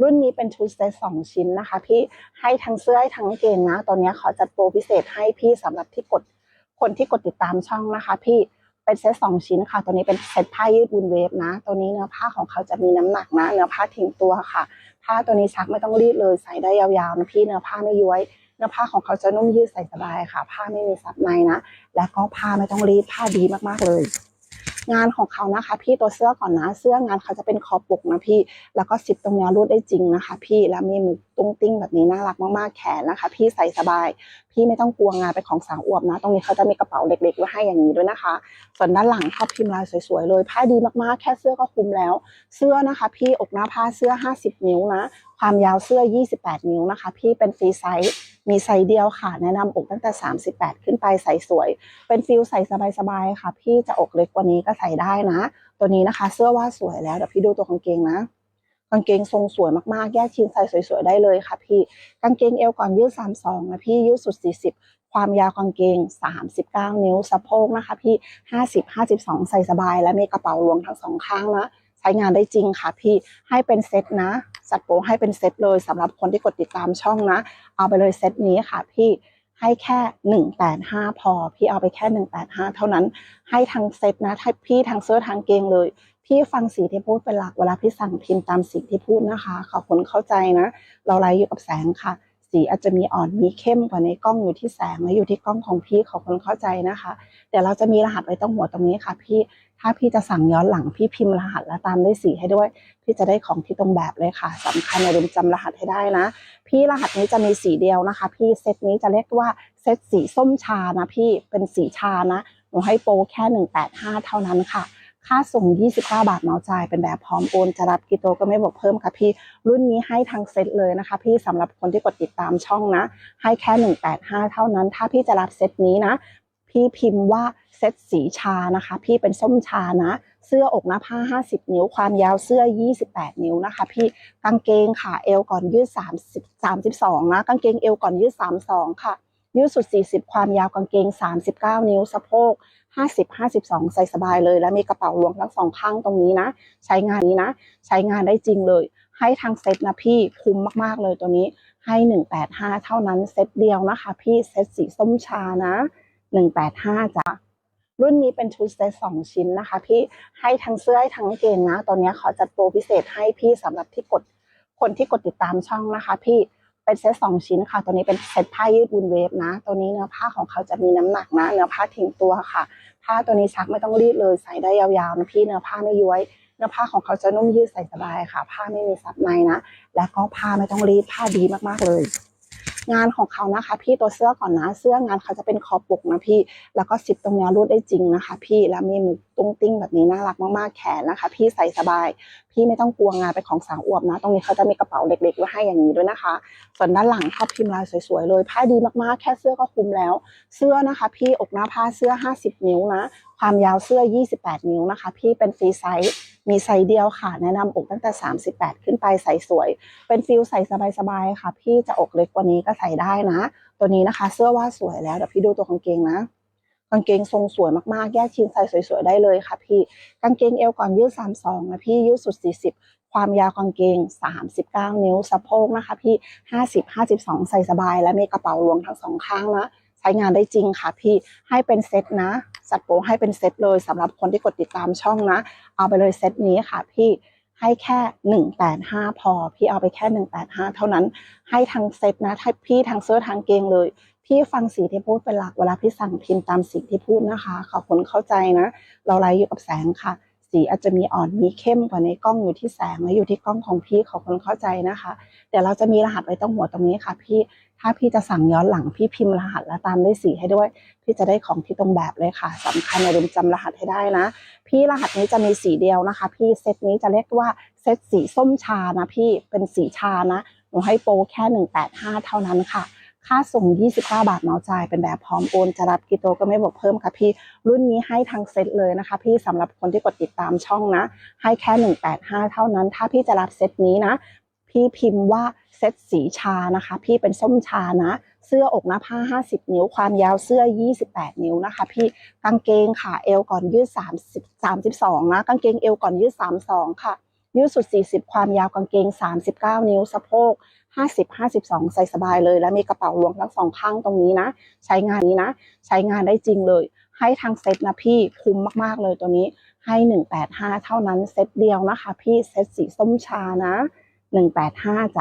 รุ่นนี้เป็นชุดเซตสองชิ้นนะคะ พี่ให้ทั้งเสื้อให้ทั้งเกงนะ ตอนนี้ขอจัดโปรพิเศษให้พี่สำหรับที่กดคนที่กดติดตามช่องนะคะ พี่เป็นเซตสองชิ้นค่ะ ตัวนี้เป็นเซตผ้ายืดวุนเวฟนะ ตัวนี้เนื้อผ้าของเขาจะมีน้ำหนักนะ เนื้อผ้าทิ้งตัวค่ะ ผ้าตัวนี้ซักไม่ต้องรีดเลย ใส่ได้ยาวๆนะพี่เนื้อผ้าไม่ย้วย เนื้อผ้าของเขาจะนุ่มยืดใส่สบายค่ะ ผ้าไม่มีซับในนะ และก็ผ้าไม่ต้องรีดผ้าดีมากๆเลย งานของเขานะคะ พี่ตัวเสื้อก่อนนะเสื้องานเขาจะเป็นคอปกนะพี่ แล้วก็ซิปตรงนี้รูดได้จริงนะคะ พี่แล้วมีมือตุ้งติ้งแบบนี้น่ารักมากๆแขนนะคะ พี่ใส่สบาย พี่ไม่ต้องกลัวงานเป็นของสาวอวบนะ ตรงนี้เขาจะมีกระเป๋าเล็กๆไว้ให้อย่างนี้ด้วยนะคะ ส่วนด้านหลังเขาพิมพ์ลายสวยๆเลยผ้าดีมากๆ แค่เสื้อก็คุ้มแล้ว เสื้อนะคะ พี่อกหน้าผ้าเสื้อ 50 นิ้วนะ ความยาวเสื้อ 28 นิ้วนะคะ พี่เป็นฟรีไซส์ มีไซส์เดียวค่ะ แนะนำอกตั้งแต่ 38 ขึ้นไปใส่สวย เป็นฟิลใส่สบายๆค่ะ พี่จะอกเล็กกว่านี้ก็ใส่ได้นะ ตัวนี้นะคะ เสื้อว่าสวยแล้วเดี๋ยวพี่ดูตัวกางเกงนะกางเกงทรงสวยมากๆ แยกชิ้นใส่สวยๆ ได้เลยค่ะพี่ กางเกงเอวก่อนยืด 32นะพี่ยืดสุด 40 ความยาวกางเกง 39 นิ้วสะโพกนะคะ พี่ 50 52 ใส่สบาย และมีกระเป๋าลวงทั้งสองข้างนะ ใช้งานได้จริงค่ะพี่ให้เป็นเซตนะจัดโปรให้เป็นเซตเลยสำหรับคนที่กดติดตามช่องนะ เอาไปเลยเซตนี้ค่ะพี่ให้แค่ 185 พอ พี่เอาไปแค่ 185 เท่านั้น ให้ทั้งเซตนะถ้าพี่ทั้งเสื้อทั้งเกงเลย พี่ฟังสีที่พูดเป็นหลักเวลาพี่สั่งพิมพ์ตามสีที่พูดนะคะ ขอบคุณเข้าใจนะ เราไลฟ์อยู่กับแสงค่ะ สีอาจจะมีอ่อนมีเข้มกว่าในกล้องอยู่ที่แสงและอยู่ที่กล้องของพี่ขอคุณเข้าใจนะคะเดี๋ยวเราจะมีรหัสไว้ตรงหัวตรงนี้ค่ะ พี่ถ้าพี่จะสั่งย้อนหลังพี่พิมพ์รหัสและตามด้วยสีให้ด้วย พี่จะได้ของที่ตรงแบบเลยค่ะสำคัญอย่าลืมจำรหัสให้ได้นะ พี่รหัสนี้จะมีสีเดียวนะคะ พี่เซตนี้จะเรียกว่าเซตสีส้มชานะ พี่เป็นสีชานะหนูให้โปรแค่185เท่านั้นค่ะ ค่าส่ง 29 บาทเมาจ่ายเป็นแบบพร้อมโอนจะรับกิโตก็ไม่บอกเพิ่มค่ะพี่ รุ่นนี้ให้ทางเซตเลยนะคะ พี่สำหรับคนที่กดติดตามช่องนะ ให้แค่ 185 เท่านั้น ถ้าพี่จะรับเซตนี้นะ พี่พิมพ์ว่าเซตสีชานะคะ พี่เป็นส้มชานะ เสื้ออกหน้าผ้า 50 นิ้ว ความยาวเสื้อ 28 นิ้วนะคะ พี่กางเกงขาเอวก่อนยืด 30 32 นะกางเกงเอวก่อนยืด 32 ค่ะ ยืดสุด 40 ความยาวกางเกง 39 นิ้วสะโพก 50 52 ใส่สบายเลย และมีกระเป๋ารวมทั้งสองข้างตรงนี้นะ ใช้งานนี้นะ ใช้งานได้จริงเลย ให้ทางเซตนะพี่คุ้มมากๆเลยตัวนี้ให้ 185 เท่านั้นเซตเดียวนะคะ พี่เซตสีส้มชานะ 185จ้ะรุ่นนี้เป็นชุดเซตสองชิ้นนะคะ พี่ให้ทั้งเสื้อให้ทั้งกางเกงนะ ตอนนี้ขอจัดโปรพิเศษให้พี่สำหรับที่กดคนที่กดติดตามช่องนะคะ พี่ เป็นเซตสองชิ้นค่ะ ตัวนี้เป็นเซตผ้ายืดวุนเวฟนะ ตัวนี้เนื้อผ้าของเขาจะมีน้ำหนักนะ เนื้อผ้าทิ้งตัวค่ะ ผ้าตัวนี้ซักไม่ต้องรีดเลย ใส่ได้ยาวๆนะพี่เนื้อผ้าไม่ย้วย เนื้อผ้าของเขาจะนุ่มยืดใส่สบายค่ะ ผ้าไม่มีซับในนะ และก็ผ้าไม่ต้องรีดผ้าดีมากๆเลย งานของเขานะคะ พี่ตัวเสื้อก่อนนะเสื้องานเขาจะเป็นคอปกนะพี่ แล้วก็ซิปตรงนี้รูดได้จริงนะคะ พี่แล้วมีมือตุ้งติ้งแบบนี้น่ารักมากๆแขนนะคะ พี่ใส่สบาย พี่ไม่ต้องกลัวงานเป็นของสาวอวบนะ ตรงนี้เขาจะมีกระเป๋าเล็กๆไว้ให้อย่างนี้ด้วยนะคะ ส่วนด้านหลังเขาพิมพ์ลายสวยๆเลยผ้าดีมากๆ แค่เสื้อก็คุ้มแล้ว เสื้อนะคะ พี่อกหน้าผ้าเสื้อ 50 นิ้วนะ ความยาวเสื้อ 28 นิ้วนะคะ พี่เป็นฟรีไซส์ มีไซส์เดียวค่ะ แนะนำอกตั้งแต่ 38 ขึ้นไปใส่สวย เป็นฟิลใส่สบายๆค่ะ พี่จะอกเล็กกว่านี้ก็ใส่ได้นะ ตัวนี้นะคะ เสื้อว่าสวยแล้วเดี๋ยวพี่ดูตัวกางเกงนะกางเกงทรงสวยมากๆ แยกชิ้นใส่สวยๆ ได้เลยค่ะพี่ กางเกงเอวก่อนยืด 32นะพี่ยืดสุด 40 ความยาวกางเกง 39 นิ้วสะโพกนะคะพี่ 50 52 ใส่สบาย และมีกระเป๋าลวงทั้งสองข้างนะ ใช้งานได้จริงค่ะพี่ ให้เป็นเซตนะ จัดโปรให้เป็นเซตเลยสำหรับคนที่กดติดตามช่องนะ เอาไปเลยเซตนี้ค่ะพี่ให้แค่ 185 พอ พี่เอาไปแค่ 185 เท่านั้น ให้ทางเซตนะถ้าพี่ทางเสื้อทางเกงเลย พี่ฟังสีที่พูดเป็นหลักเวลาพี่สั่งพิมพ์ตามสีที่พูดนะคะ ขอบคุณเข้าใจนะ เราไลฟ์อยู่กับแสงค่ะ สีอาจจะมีอ่อนมีเข้มกว่าในกล้องอยู่ที่แสงและอยู่ที่กล้องของพี่ขอคุณเข้าใจนะคะเดี๋ยวเราจะมีรหัสไว้ตรงหัวตรงนี้ค่ะ พี่ถ้าพี่จะสั่งย้อนหลังพี่พิมพ์รหัสและตามด้วยสีให้ด้วย พี่จะได้ของที่ตรงแบบเลยค่ะสำคัญอย่าลืมจำรหัสให้ได้นะ พี่รหัสนี้จะมีสีเดียวนะคะ พี่เซตนี้จะเรียกว่าเซตสีส้มชานะ พี่เป็นสีชานะหนูให้โปรแค่185เท่านั้นค่ะ ค่าส่ง 29 บาทเมาจ่ายเป็นแบบพร้อมโอน จะรับกิโตก็ไม่บอกเพิ่มค่ะพี่ รุ่นนี้ให้ทางเซตเลยนะคะ พี่สำหรับคนที่กดติดตามช่องนะ ให้แค่ 185 เท่านั้น ถ้าพี่จะรับเซตนี้นะ พี่พิมพ์ว่าเซตสีชานะคะ พี่เป็นส้มชานะ เสื้ออกหน้าผ้า 50 นิ้ว ความยาวเสื้อ 28 นิ้วนะคะ พี่กางเกงขาเอวก่อนยืด 30 32 นะกางเกงเอวก่อนยืด 32 ค่ะยืดสุด 40 ความยาวกางเกง 39 นิ้ว สะโพก 50 52 ใส่สบายเลย และมีกระเป๋ารวงทั้งสองข้างตรงนี้นะ ใช้งานนี้นะ ใช้งานได้จริงเลย ให้ทางเซ็ตนะพี่คุ้มมากๆเลยตัวนี้ให้ 185 เท่านั้นเซ็ตเดียวนะคะ พี่เซ็ตสีส้มชานะ 185จ้ะ